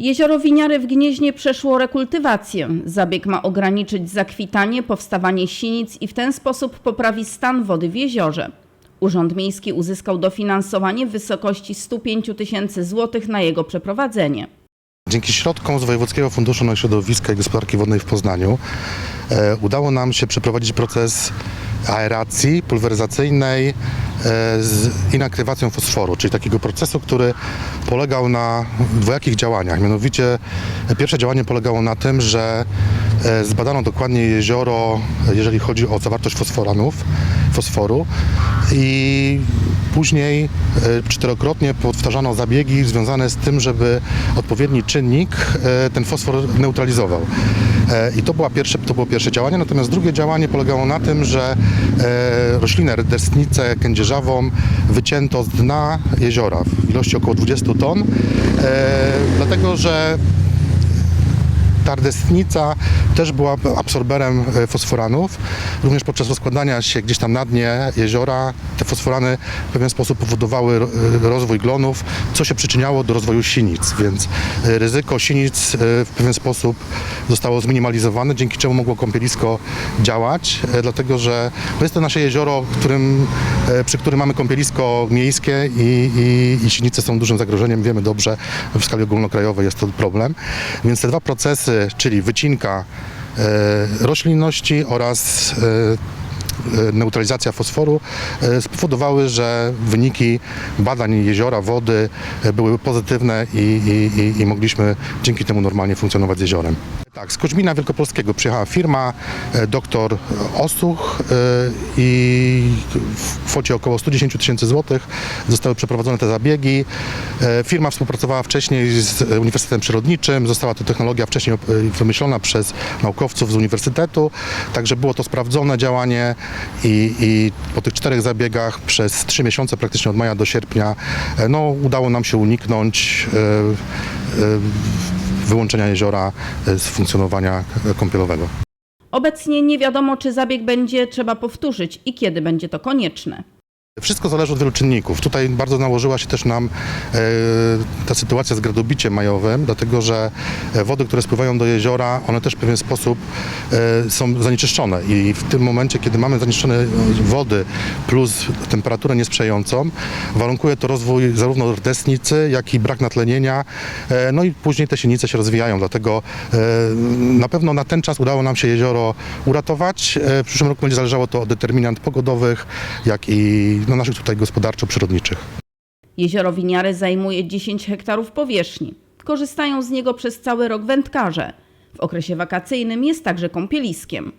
Jezioro Winiary w Gnieźnie przeszło rekultywację. Zabieg ma ograniczyć zakwitanie, powstawanie sinic i w ten sposób poprawi stan wody w jeziorze. Urząd Miejski uzyskał dofinansowanie w wysokości 105 tysięcy złotych na jego przeprowadzenie. Dzięki środkom z Wojewódzkiego Funduszu na Środowiska i Gospodarki Wodnej w Poznaniu e, udało nam się przeprowadzić proces aeracji pulweryzacyjnej z inakrywacją fosforu, czyli takiego procesu, który polegał na dwojakich działaniach. Mianowicie e, pierwsze działanie polegało na tym, że e, zbadano dokładnie jezioro, e, jeżeli chodzi o zawartość fosforanów, fosforu i później e, czterokrotnie powtarzano zabiegi związane z tym, żeby odpowiedni czynnik e, ten fosfor neutralizował. E, I to, była pierwsze, to było pierwsze działanie, natomiast drugie działanie polegało na tym, że roślinę destnicę kędzierzawą wycięto z dna jeziora w ilości około 20 ton, dlatego że ta rdestnica też była absorberem e, fosforanów. Również podczas rozkładania się gdzieś tam na dnie jeziora te fosforany w pewien sposób powodowały e, rozwój glonów, co się przyczyniało do rozwoju sinic, więc e, ryzyko sinic w pewien sposób zostało zminimalizowane, dzięki czemu mogło kąpielisko działać, dlatego że no jest to nasze jezioro, którym, przy którym mamy kąpielisko miejskie i, i, i sinice są dużym zagrożeniem. Wiemy dobrze, w skali ogólnokrajowej jest to problem. Więc te dwa procesy, czyli wycinka e, roślinności oraz e, e, neutralizacja fosforu spowodowały, że wyniki badań jeziora, wody były pozytywne i, i, i mogliśmy dzięki temu normalnie funkcjonować z jeziorem. Tak, z Koźmina Wielkopolskiego przyjechała firma e, doktor Osuch e, i w kwocie około 110 tysięcy złotych zostały przeprowadzone te zabiegi. E, Firma współpracowała wcześniej z Uniwersytetem Przyrodniczym, została to technologia wcześniej e, wymyślona przez naukowców z uniwersytetu, także było to sprawdzone działanie i, i po tych czterech zabiegach przez trzy miesiące, praktycznie od maja do sierpnia, e, no, udało nam się uniknąć e, e, wyłączenia jeziora e, z funkcjonowania kąpielowego. Obecnie nie wiadomo, czy zabieg będzie trzeba powtórzyć i kiedy będzie to konieczne. Wszystko zależy od wielu czynników. Tutaj bardzo nałożyła się też nam e, ta sytuacja z gradobiciem majowym, dlatego że e, wody, które spływają do jeziora, one też w pewien sposób e, są zanieczyszczone i w tym momencie, kiedy mamy zanieczyszczone wody plus temperaturę niesprzyjającą, warunkuje to rozwój zarówno rdestnicy, jak i brak natlenienia, no i później te sinice się rozwijają, dlatego na pewno na ten czas udało nam się jezioro uratować. W przyszłym roku będzie zależało to od determinant pogodowych, jak i no, naszych tutaj gospodarczo-przyrodniczych. Jezioro Winiary zajmuje 10 hektarów powierzchni. Korzystają z niego przez cały rok wędkarze. W okresie wakacyjnym jest także kąpieliskiem.